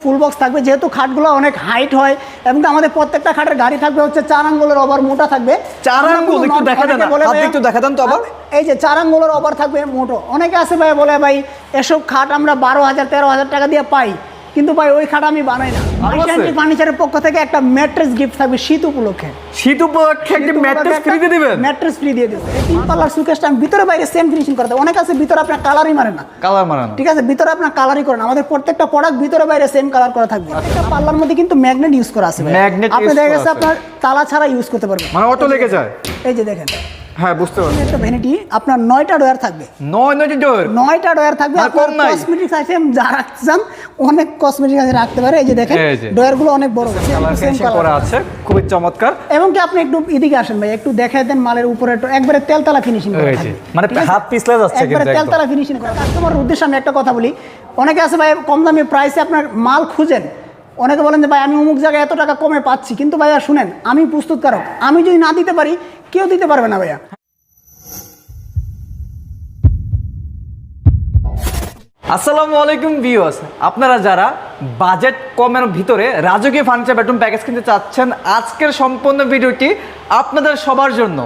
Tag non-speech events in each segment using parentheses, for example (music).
Full box থাকবে যেহেতু খাটগুলো অনেক হাইট হয় এবং আমাদের প্রত্যেকটা খাটের গাড়ি থাকবে হচ্ছে চার আঙ্গুলের ওভার মোটা থাকবে চার আঙ্গুল? একটু দেখা দেন একটু দেখা দেন তো আবার। এই যে চার আঙ্গুলের ওভার থাকবে মোটো অনেকে আছে ভাই বলে ভাই এসব খাট আমরা বারো হাজার তেরো হাজার টাকা দিয়ে পাই কিন্তু ভাই ওই খাট আমি বানাই না। আছে? ফার্নিচারের পক্ষ থেকে একটা ম্যাট্রেস গিফট থাকবে শীত উপলক্ষে। শীত উপলক্ষে একটি ম্যাট্রেস ফ্রি দিয়ে দিবেন? ম্যাট্রেস ফ্রি দিয়ে দেবে এই তিন পাল্লার সুকেশটা আমি ভিতরে বাইরে সেম ফিনিশিং করে দেবো। অনেক আছে ভিতরে আপনার কালারই মারে না। কালার মারানো ঠিক আছে ভিতরে আপনার কালারই করেন আমাদের প্রত্যেকটা প্রোডাক্ট ভিতরে বাইরে সেম কালার করা থাকবে। প্রত্যেকটা পার্লার মধ্যে কিন্তু ম্যাগনেট ইউজ করা আছে। Magnet আপনি দেখা গেছে আপনার তালা ছাড়া ইউজ করতে পারবেন। মানে অটো লেগে যায়। এই যে দেখেন। হ্যাঁ বুঝতে পারছি। একটা ভ্যানিটি আপনার নয়টা ডয়ার থাকবে। নয় নয় ডোর নয়টা ডয়ার থাকবে আর কসমেটিক্স আইটেম যা রাখতে চান অনেক কসমেটিক্স রাখতে পারে। এই যে দেখেন ডয়ার অনেক বড়। করা আছে খুবই চমৎকার। এবং কি আপনি একটু এদিকে আসেন ভাই একটু দেখাই দেন মালের উপরে একটু একবারে তেলতলা ফিনিশিং করা মানে? হাত পিছলে যাচ্ছে একবারে তেলতলা ফিনিশিং করা। কাস্টমার উদ্দেশ্যে আমি একটা কথা বলি। অনেকে আছে ভাই কম দামি প্রাইসে আপনার মাল খুঁজেন। অনেকে বলেন যে ভাই আমি অমুক জায়গায় এত টাকা কমে পাচ্ছি। কিন্তু ভাইয়া শুনেন আমি প্রস্তুতকারক। আমি যদি না দিতে পারি কেউ দিতে পারবে না ভাইয়া। আসসালামু আলাইকুম ভিউয়ার্স। আপনারা যারা বাজেট কমের ভিতরে রাজকীয় ফার্নিচার, বেডরুম, প্যাকেজ কিনতে চাচ্ছেন, আজকের সম্পূর্ণ ভিডিওটি আপনাদের সবার জন্য।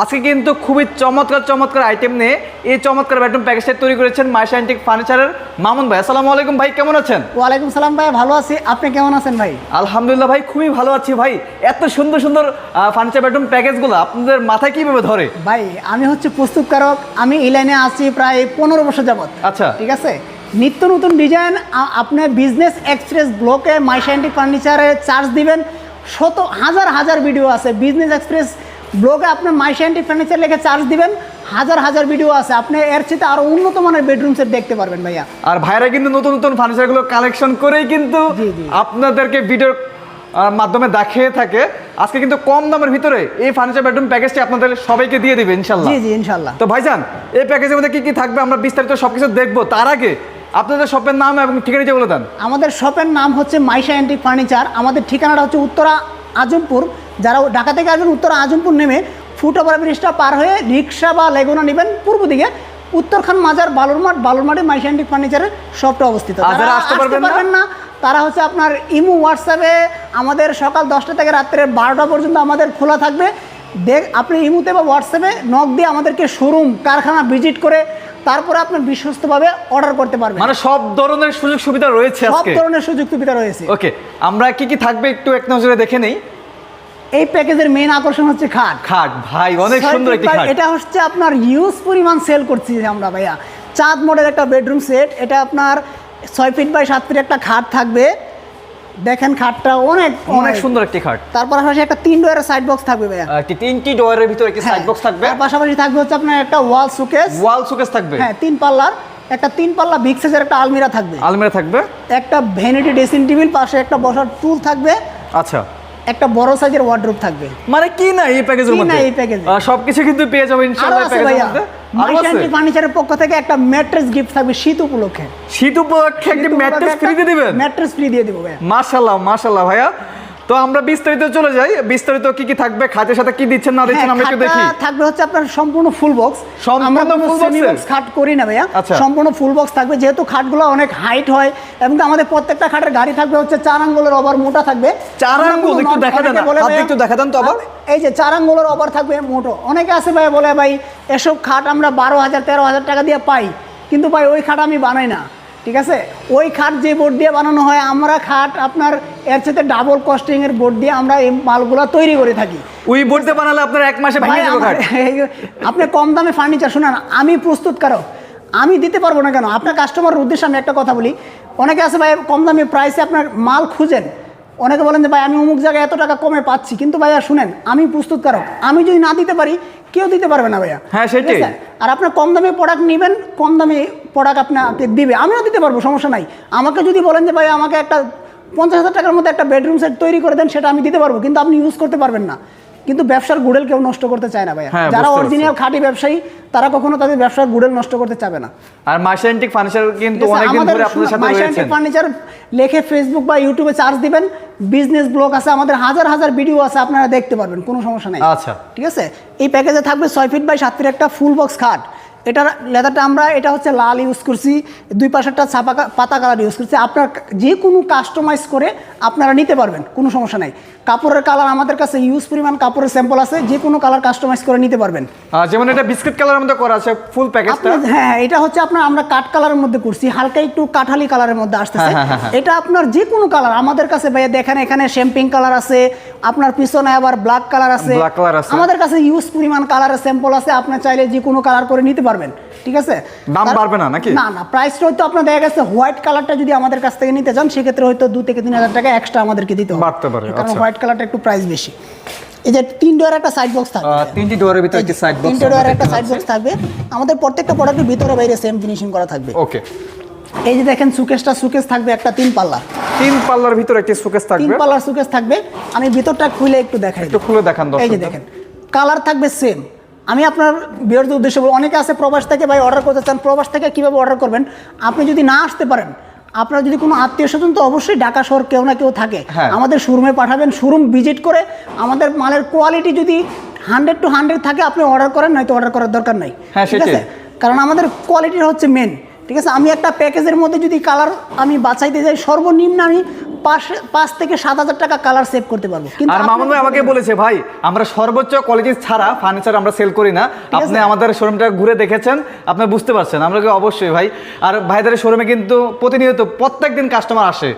আজকে কিন্তু খুবই চমৎকার চমৎকার আইটেম নিয়ে এই চমৎকার বেডরুম প্যাকেজটা তৈরি করেছেন মাইশা অ্যান্টিক ফার্নিচারের মামুন ভাই। আসসালামু আলাইকুম ভাই কেমন আছেন? ওয়ালাইকুম সালাম ভাই ভালো আছি। আপনি কেমন আছেন ভাই? আলহামদুলিল্লাহ ভাই খুবই ভালো আছি ভাই। এত সুন্দর সুন্দর ফার্নিচার বেডরুম প্যাকেজগুলো আপনাদের মাথায় কীভাবে ধরে? ভাই আমি হচ্ছে প্রস্তুতকারক। আমি এই লাইনে আছি প্রায় পনেরো বছর যাবত আচ্ছা। ঠিক আছে? নিত্য নতুন ডিজাইন আপনি বিজনেস এক্সপ্রেস ব্লকে মাইশান্টি ফার্নিচারে চার্জ দিবেন। শত হাজার হাজার ভিডিও আছে। বিজনেস এক্সপ্রেস ব্লগে আপনি মাইশান্টি ফার্নিচার লিখে চার্জ দিবেন হাজার হাজার ভিডিও আছে। আপনি এর চেয়ে আরও উন্নত মানের বেডরুম সেট দেখতে পারবেন ভাইয়া। আর ভাইরা কিন্তু নতুন নতুন ফার্নিচারগুলো কালেকশন করেই কিন্তু। আপনাদেরকে ভিডিওর আহ, মাধ্যমে দেখিয়ে থাকে। আজকে কিন্তু কম দামের ভিতরে এই ফার্নিচার বেডরুম প্যাকেজটি আপনাদের সবাইকে দিয়ে দিবে ইনশাল্লাহ। জি জি ইনশাল্লাহ। তো ভাইজান এই প্যাকেজের মধ্যে কি কি থাকবে আমরা বিস্তারিত সবকিছু দেখব। তার আগে আপনাদের শপের নাম এবং ঠিকানাটা বলে দেন। আমাদের শপের নাম হচ্ছে মাইশা অ্যান্টিক ফার্নিচার আমাদের ঠিকানাটা হচ্ছে উত্তরা আজমপুর যারা ঢাকা থেকে আসবেন উত্তর আজমপুর নেমে ফুট ওভার ব্রিজটা পার হয়ে রিক্সা বা লেগুনা নেবেন। পূর্ব দিকে উত্তরখান মাজার বালুরমাঠ বালুরমাঠে মাইশা অ্যান্টিক ফার্নিচারের শপটা অবস্থিত। যারা আসতে পারবেন না? তারা হচ্ছে আপনার ইমো হোয়াটসঅ্যাপে আমাদের সকাল দশটা থেকে রাত্রে বারোটা পর্যন্ত আমাদের খোলা থাকবে। দেখ আপনি ইমুতে বা হোয়াটসঅ্যাপে নক দিয়ে আমাদেরকে শোরুম কারখানা ভিজিট করে তারপরে আপনি বিশ্বস্তভাবে অর্ডার করতে পারবেন। মানে সব ধরনের সুযোগ সুবিধা রয়েছে সব ধরনের সুযোগ সুবিধা রয়েছে। ওকে আমরা কি কি থাকবে একটু এক নজরে দেখে নেই। এই প্যাকেজের মেইন আকর্ষণ হচ্ছে খাট। খাট ভাই অনেক সুন্দর একটি খাট। এটা হচ্ছে আপনার ইউজ পরিমাণ সেল করছি আমরা ভাইয়া। চাঁদ মোডের একটা বেডরুম সেট এটা আপনার ছয় ফিট বাই সাত ফিট একটা খাট থাকবে। দেখেন খাটটা অনেক অনেক সুন্দর একটি খাট। তার পাশাপাশি একটা তিন ডোয়ারের সাইড বক্স থাকবে ভাইয়া। একটি তিনটি ডোয়ারের ভিতরে একটি সাইড বক্স থাকবে। তার পাশাপাশি থাকবে হচ্ছে আপনার একটা ওয়াল সুকেস ওয়াল শোকেস থাকবে। হ্যাঁ তিন পাল্লার। একটা তিন পাল্লা বিগ সাইজের একটা আলমিরা থাকবে। আলমিরা থাকবে। একটা ভ্যানিটি ড্রেসিং টেবিল পাশে একটা বসার টুল থাকবে। আচ্ছা। একটা বড় সাইজের ওয়ার্ড্রোপ থাকবে। মানে কি না এই প্যাকেজের মধ্যে কি না এই প্যাকেজে? সবকিছু কিন্তু পেয়ে যাবে ইনশাআল্লাহ প্যাকেজের মধ্যে। মাইশান্টি ফার্নিচারের পক্ষ থেকে একটা ম্যাট্রেস গিফট থাকবে শীত উপলক্ষে। শীত উপলক্ষে একটা ম্যাট্রেস ফ্রি দিয়ে দিবেন? ম্যাট্রেস ফ্রি দিয়ে দিব ভাই মাশাআল্লাহ মাশাআল্লাহ ভাইয়া। তো আমরা বিস্তারিত চলে যাই বিস্তারিত কি কি থাকবে খাটের সাথে কি দিচ্ছেন না দিচ্ছেন আমরা একটু হ্যাঁ, দেখি থাকবে হচ্ছে আপনার সম্পূর্ণ ফুল বক্স সম্পূর্ণ box-এর? বক্স খাট করি না ভাইয়া আচ্ছা। সম্পূর্ণ ফুল বক্স থাকবে যেহেতু খাটগুলো অনেক হাইট হয় এবং আমাদের প্রত্যেকটা খাটের গাড়ি থাকবে হচ্ছে চার আঙ্গুলের ওভার মোটা থাকবে চার আঙ্গুল? একটু দেখা দেন না। বলে হাত দিয়ে একটু দেখা দেন তো আবার। এই যে চার আঙ্গুলের ওভার থাকবে মোটো অনেকে আছে ভাই বলে ভাই এসব খাট আমরা বারো হাজার তেরো হাজার টাকা দিয়ে পাই কিন্তু ভাই ওই খাট আমি বানাই না ঠিক আছে? ওই খাট যে বোর্ড দিয়ে বানানো হয় আমরা খাট আপনার এর সাথে ডাবল কস্টিং এর বোর্ড দিয়ে আমরা এই মালগুলো তৈরি করে থাকি। ওই বোর্ডে বানালে আপনার এক মাসে ভাই, ভেঙে যাবে আমার- খাট। (laughs) আপনি কম দামে ফার্নিচার শুনেন আমি প্রস্তুতকারক আমি দিতে পারব না কেন? আপনার কাস্টমারের উদ্দেশ্যে আমি একটা কথা বলি। অনেকে আছে ভাই কম দামে প্রাইসে আপনার মাল খুঁজেন। অনেকে বলেন যে ভাই আমি অমুক জায়গায় এত টাকা কমে পাচ্ছি। কিন্তু ভাইয়া শুনেন আমি প্রস্তুতকারক আমি যদি না দিতে পারি কেউ দিতে পারবে না ভাইয়া। হ্যাঁ, সেটাই। আর আপনার কম দামে প্রোডাক্ট নেবেন কম দামে প্রোডাক্ট আপনাকে দিবে। আমিও দিতে পারব সমস্যা নাই। আমাকে যদি বলেন যে ভাই আমাকে একটা পঞ্চাশ হাজার টাকার মধ্যে একটা বেডরুম সেট তৈরি করে দেন সেটা আমি দিতে পারব। কিন্তু আপনি ইউজ করতে পারবেন না। কিন্তু ব্যবসার গুডেল কেউ নষ্ট করতে চায় না ভাইয়া। হ্যাঁ, যারা অরিজিনাল খাঁটি ব্যবসায়ী তারা কখনো তাদের ব্যবসার গুডেল নষ্ট করতে চাবে না। আর মাইসেন্টিক ফার্নিচার কিন্তু অনেক দিন ধরে আপনাদের সাথে রয়েছেন। ফার্নিচার লেখে ফেসবুক বা ইউটিউবে চার্জ দিবেন বিজনেস ব্লগ আছে আমাদের হাজার হাজার ভিডিও আছে আপনারা দেখতে পারবেন কোনো সমস্যা নাই। আচ্ছা। ঠিক আছে? এই প্যাকেজে থাকবে ছয় ফিট বাই সাত ফিট একটা ফুল বক্স খাট। এটার লেদারটা আমরা এটা হচ্ছে লাল ইউজ করছি দুই পাশেরটা ছাপা পাতা কালার ইউজ করছি। আপনার যে কোনো কাস্টমাইজ করে আপনারা নিতে পারবেন কোনো সমস্যা নাই। কাপড়ের কালার আমাদের কাছে ইউজ পরিমাণ কাপড়ের স্যাম্পল আছে যে কোনো কালার কাস্টমাইজ করে নিতে পারবেন। যেমন এটা বিস্কিট কালারের মধ্যে করা আছে ফুল প্যাকেজটা হ্যাঁ হ্যাঁ, এটা হচ্ছে আপনার আমরা কাঠ কালারের মধ্যে করছি হালকা একটু কাঠালি কালারের মধ্যে আসতেছে। হ্যাঁ, হ্যাঁ, হ্যাঁ। এটা আপনার যে কোনো কালার আমাদের কাছে ভাইয়া দেখেন এখানে শ্যাম্পিং কালার আছে আপনার পিছনে আবার ব্ল্যাক কালার আছে। আছে। আমাদের কাছে ইউজ পরিমাণ কালারের স্যাম্পল আছে আপনি চাইলে যে কোনো কালার করে নিতে পারবেন। ঠিক আছে? দাম বাড়বে না নাকি? না না প্রাইসটা হয়তো আপনার দেখা গেছে হোয়াইট কালারটা যদি আমাদের কাছ থেকে নিতে চান সেক্ষেত্রে হয়তো দু থেকে তিন হাজার টাকা এক্সট্রা আমাদেরকে দিতে হবে। বাড়তে পারে, কারণ আচ্ছা। হোয়াইট কালারটা একটু প্রাইস বেশি। এই যে তিন ডোয়ার একটা সাইড বক্স থাকবে। তিনটি ডোরের ভিতরে একটি সাইড বক্স তিনটে ডোয়ার একটা সাইড বক্স থাকবে। আমাদের প্রত্যেকটা প্রোডাক্টের ভিতরে বাইরে সেম ফিনিশিং করা থাকবে। ওকে এই যে দেখেন সুকেশটা সুকেশ থাকবে একটা তিন পাল্লা তিন পাল্লার ভিতরে একটা একটি শোকেস তিন থাকবে। পাল্লার সুকেশ থাকবে। আমি ভিতরটা খুলে একটু দেখাই একটু খুলে দেখান দর্শক এই যে দেখেন কালার থাকবে সেম আমি আপনার বিরোধী উদ্দেশ্য বলব অনেকে আছে প্রবাস থেকে ভাই অর্ডার করতে চান প্রবাস থেকে কীভাবে অর্ডার করবেন? আপনি যদি না আসতে পারেন আপনার যদি কোনো আত্মীয় স্বজন তো অবশ্যই ঢাকা শহর কেউ না কেউ থাকে। হ্যাঁ। আমাদের শোরুমে পাঠাবেন শোরুম ভিজিট করে আমাদের মালের কোয়ালিটি যদি হান্ড্রেড টু হান্ড্রেড থাকে আপনি অর্ডার করেন নয়তো অর্ডার করার দরকার নাই। হ্যাঁ, ঠিক আছে? কারণ আমাদের কোয়ালিটির হচ্ছে মেন ঠিক আছে? আমি একটা প্যাকেজের মধ্যে যদি কালার আমি বাছাইতে যাই সর্বনিম্ন আমি পাঁচ থেকে সাত হাজার টাকা কালার সেভ করতে পারব। আর মামুন ভাই আমাকে বলেছে ভাই আমরা সর্বোচ্চ কোয়ালিটি ছাড়া ফার্নিচার আমরা সেল করি না। আপনি আমাদের শোরুমটা ঘুরে দেখেছেন আপনি বুঝতে পারছেন। আমরা অবশ্যই ভাই? আর ভাইদের শোরুমে কিন্তু প্রতিনিয়ত প্রত্যেকদিন কাস্টমার আসে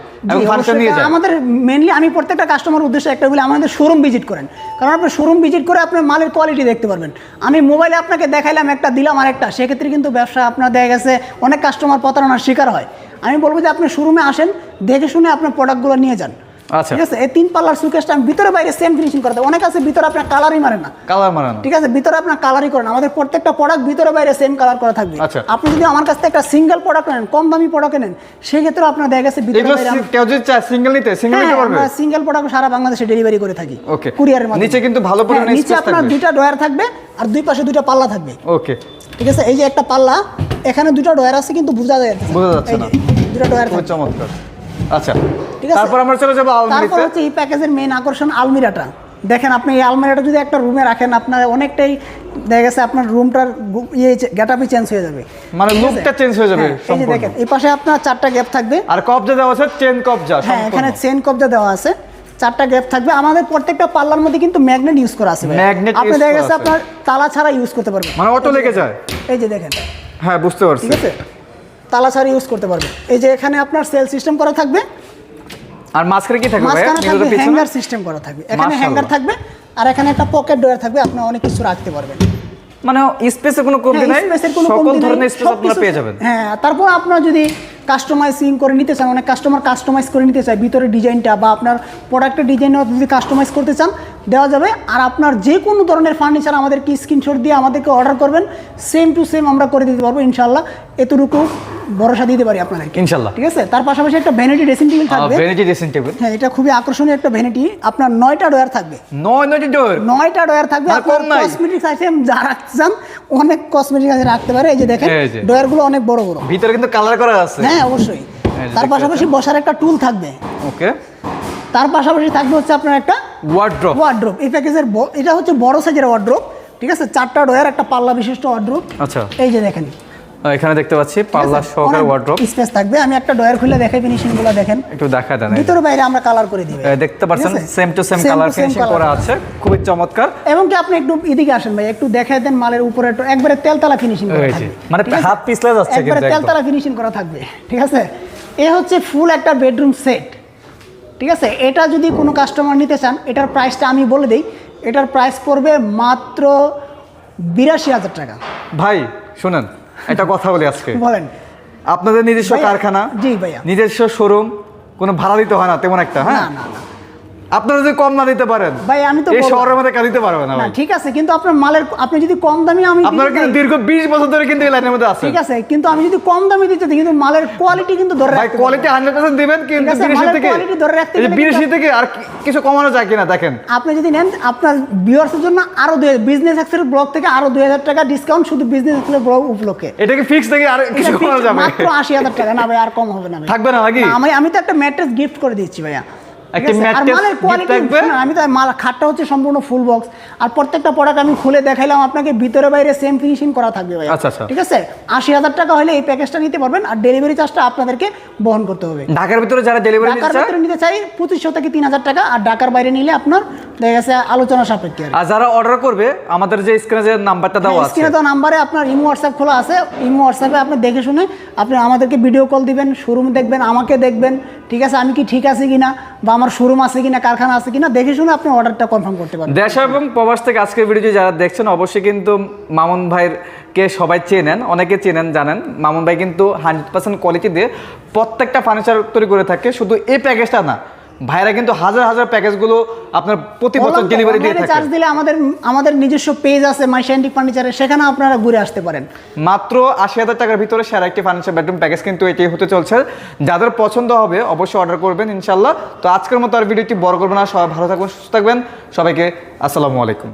আমাদের মেনলি আমি প্রত্যেকটা কাস্টমার উদ্দেশ্যে একটা বলি আমাদের শোরুম ভিজিট করেন। কারণ আপনি শোরুম ভিজিট করে আপনার মালের কোয়ালিটি দেখতে পারবেন। আমি মোবাইলে আপনাকে দেখাইলাম একটা দিলাম আরেকটা। সেক্ষেত্রে কিন্তু ব্যবসা আপনার দেখা গেছে অনেক কাস্টমার প্রতারণার শিকার হয়। আমি বলব যে আপনি শোরুমে আসেন দেখে শুনে আপনার প্রোডাক্টগুলো নিয়ে যান। আচ্ছা। ঠিক আছে? এই তিন পাল্লার সুকেশটা আমি ভিতরে বাইরে সেম ফিনিশিং করতে অনেক আছে ভিতরে আপনার কালারই মারে না। কালার মারান ঠিক আছে? ভিতরে আপনার কালারই করেন আমাদের প্রত্যেকটা প্রোডাক্ট ভিতরে বাইরে সেম কালার করা থাকবে। আচ্ছা। আপনি যদি আমার কাছ থেকে একটা সিঙ্গেল প্রোডাক্ট নেন কম দামি প্রোডাক্ট নেন সেক্ষেত্রে আপনার দেখা গেছে ভিতরে বাইরে কেউ যদি চায় সিঙ্গেল নিতে সিঙ্গেল নিতে পারবে? সিঙ্গেল প্রোডাক্ট সারা বাংলাদেশে ডেলিভারি করে থাকি। Okay. কুরিয়ারের মাধ্যমে। নিচে কিন্তু ভালো পরিমাণে হ্যাঁ, নিচে আপনার দুইটা ডয়ার থাকবে আর দুই পাশে দুইটা পাল্লা থাকবে। ওকে ঠিক আছে? এই যে একটা পাল্লা এখানে দুটো ডয়ার আছে কিন্তু বোঝা যায়। বোঝা যাচ্ছে না। দুটো ডয়ার খুব চমৎকার। আচ্ছা ঠিক আছে? তারপর আমরা চলে যাব তারপর হচ্ছে এই প্যাকেজের মেইন আকর্ষণ আলমিরাটা। দেখেন আপনি এই আলমিরাটা যদি একটা রুমে রাখেন আপনার অনেকটাই দেখা গেছে আপনার রুমটার ইয়ে গেটআপই চেঞ্জ হয়ে যাবে। মানে লুকটা চেঞ্জ হয়ে যাবে হ্যাঁ, এই যে দেখেন এই পাশে আপনার চারটা গ্যাপ থাকবে। আর কবজা দেওয়া আছে চেন কবজা হ্যাঁ এখানে চেন কবজা দেওয়া আছে। চারটা গ্যাপ থাকবে। আমাদের প্রত্যেকটা পাল্লার মধ্যে কিন্তু ম্যাগনেট ইউজ করা আছে। Magnet আপনি দেখা গেছে আপনার তালা ছাড়া ইউজ করতে পারবেন। মানে অটো লেগে যায়। এই যে দেখেন। হ্যাঁ বুঝতে পারছি। ঠিক আছে? তালা ছাড়া ইউজ করতে পারবে। এই যে এখানে আপনার সেল সিস্টেম করা থাকবে। আর মাঝখানে কি থাকবে মাঝখানে থাকবে পিছনে? হ্যাঙ্গার সিস্টেম করা থাকবে। এখানে হ্যাঙ্গার থাকবে আর এখানে একটা পকেট ডয়ার থাকবে আপনি অনেক কিছু রাখতে পারবেন। মানে স্পেসের কোনো কমতি হ্যাঁ, নাই? সকল ধরনের স্পেস আপনি আপনারা পেয়ে যাবেন। হ্যাঁ তারপর আপনার যদি কাস্টমাইজিং করে নিতে চান, অনেক কাস্টমার কাস্টমাইজ করে নিতে চায়, ভিতরে ডিজাইনটা বা আপনার প্রোডাক্টের ডিজাইন যদি কাস্টমাইজ করতে চান, দেওয়া যাবে। আর আপনার যে কোনো ধরনের ফার্নিচার আমাদেরকে স্ক্রিনশট দিয়ে আমাদেরকে অর্ডার করবেন সেম টু সেম আমরা করে দিতে পারব ইনশাল্লাহ এতটুকু। ভরসা দিতে পারি আপনাদেরকে। ইনশাল্লাহ। ঠিক আছে? তার পাশাপাশি একটা ভ্যানিটি ড্রেসিং টেবিল থাকবে। ভ্যানিটি ড্রেসিং টেবিল হ্যাঁ এটা খুবই আকর্ষণীয় একটা ভ্যানিটি আপনার নয়টা ডয়ার থাকবে। নয় নয়টি ডোর নয়টা ডয়ার থাকবে। আর আপনার কসমেটিক্স আইটেম যা রাখতে চান অনেক কসমেটিক্স আইটেম রাখতে পারে। এই যে দেখেন এই যে। ডয়ারগুলো অনেক বড় বড়। ভিতরে কিন্তু কালার করা আছে। হ্যাঁ অবশ্যই। তার পাশাপাশি বসার একটা টুল থাকবে। ওকে। তার পাশাপাশি থাকবে হচ্ছে আপনার একটা ওয়ার্ড্রপ ওয়ার্ড্রোপ এই প্যাকেজের এটা হচ্ছে বড় সাইজের ওয়ার্ড্রোপ ঠিক আছে? চারটা ডয়ার একটা পাল্লা বিশিষ্ট ওয়ার্ড্রোপ আচ্ছা। এই যে দেখেন এখানে দেখতে পাচ্ছি পাল্লা সহকারে ওয়ার্ড্রপ স্পেস থাকবে আমি একটা ডয়ার খুলে দেখাই ফিনিশিংগুলো দেখেন। একটু দেখা দেন। ভিতরে বাইরে আমরা কালার করে দিই দেখতে পাচ্ছেন same to same colour finishing করা আছে খুবই চমৎকার। এবং কি আপনি একটু এদিকে আসেন ভাই একটু দেখাই দেন মালের উপরে একটু একবারে তেলতলা ফিনিশিং করা থাকবে। মানে আছে? হাত পিছলে যাচ্ছে একবারে কিন্তু একদম। তেলতলা ফিনিশিং করা থাকবে ঠিক আছে? এ হচ্ছে ফুল একটা বেডরুম সেট ঠিক আছে? এটা যদি কোনো কাস্টমার নিতে চান এটার প্রাইসটা আমি বলে দিই এটার প্রাইস পড়বে মাত্র বিরাশি হাজার টাকা। ভাই শুনেন একটা কথা বলি আজকে। বলেন। আপনাদের নিজস্ব কারখানা জি ভাইয়া। নিজস্ব শোরুম কোনো ভাড়া দিতে হয় না তেমন একটা হ্যাঁ? না না। আপনারা যদি কম না দিতে পারেন ভাই, আমি তো এই শহরের মধ্যে কেউ দিতে পারবে না ভাই। ঠিক আছে কিন্তু আপনার মালের আপনি যদি কম দামি আমি আপনারা কিন্তু দীর্ঘ বিশ বছর ধরে কিন্তু এই লাইনের মধ্যে আছেন। ঠিক আছে কিন্তু আমি যদি কম দামি দিতে চাই কিন্তু মালের কোয়ালিটি কিন্তু ধরে রাখতে হবে। কোয়ালিটি হান্ড্রেড পার্সেন্ট দিবেন কিন্তু আছে, বিরাশি মালের থেকে quality ধরে রাখতে গেলে বিরাশি কিন্তু- থেকে আর কিছু কমানো যায় কিনা দেখেন। আপনি যদি নেন আপনার ভিউয়ার্সের জন্য আরও বিজনেস এক্সের ব্লগ থেকে আরও দুই হাজার টাকা ডিসকাউন্ট শুধু বিজনেস এক্সের ব্লগ উপলক্ষে। এটা কি ফিক্স থেকে আর কিছু কমানো যাবে? মাত্র আশি হাজার টাকা। না ভাই আর কম হবে না থাকবে না নাকি? আমি আমি তো একটা ম্যাট্রেস গিফট করে দিচ্ছি ভাইয়া। একটি ম্যাট্রেস থাকবে আমি তো মাল খাটটা হচ্ছে সম্পূর্ণ ফুল বক্স আর প্রত্যেকটা প্রোডাক্ট আমি খুলে দেখাইলাম আপনাকে ভিতরে বাইরে সেম ফিনিশিং করা থাকবে ভাই আচ্ছা, আচ্ছা। ঠিক আছে? আশি হাজার টাকা হলে এই প্যাকেজটা নিতে পারবেন আর ডেলিভারি চার্জটা আপনাদেরকে বহন করতে হবে। ঢাকার ভিতরে যারা ডেলিভারি ঢাকার ভিতরে নিতে চাই পঁচিশশো থেকে তিন হাজার টাকা। আর ঢাকার বাইরে নিলে আপনার দেখা গেছে আলোচনা সাপেক্ষে আর আর যারা অর্ডার করবে আমাদের যে স্ক্রিনে যে নাম্বারটা দেওয়া আছে। স্ক্রিনে তো নাম্বারে আপনার ইমো হোয়াটসঅ্যাপ খোলা আছে। ইমো হোয়াটসঅ্যাপে আপনি দেখে শুনে আপনি আমাদেরকে ভিডিও কল দিবেন শোরুম দেখবেন আমাকে দেখবেন। ঠিক আছে, আমি কি ঠিক আছে কিনা বা আমার শোরুম আছে কিনা, কারখানা আছে কিনা, দেখে শুনে আপনি অর্ডারটা কনফার্ম করতে পারেন দেশ এবং প্রবাস থেকে আজকের ভিডিও যারা দেখছেন, অবশ্যই কিন্তু মামুন ভাইয়ের কে সবাই চেনেন, অনেকে চেনেন, জানেন। মামুন ভাই কিন্তু হান্ড্রেড পার্সেন্ট কোয়ালিটি দিয়ে প্রত্যেকটা ফার্নিচার তৈরি করে থাকে, শুধু এই প্যাকেজটা না ভাইরা কিন্তু হাজার হাজার প্যাকেজগুলো আপনার প্রতি বছর ডেলিভারি দিয়ে থাকে। চার্জ দিলে আমাদের আমাদের নিজস্ব পেজ আছে মাই সাইন্টিক ফার্নিচারে সেখানে আপনারা ঘুরে আসতে পারেন। মাত্র আশি হাজার টাকার ভিতরে সেরা একটি ফার্নিচার বেডরুম প্যাকেজ কিন্তু এটাই হতে চলছে। যাদের পছন্দ হবে অবশ্যই অর্ডার করবেন ইনশাল্লাহ তো আজকের মতো আর ভিডিওটি বড় করবেন না। সবাই ভালো থাকবেন সুস্থ থাকবেন। সবাইকে আসসালামু আলাইকুম।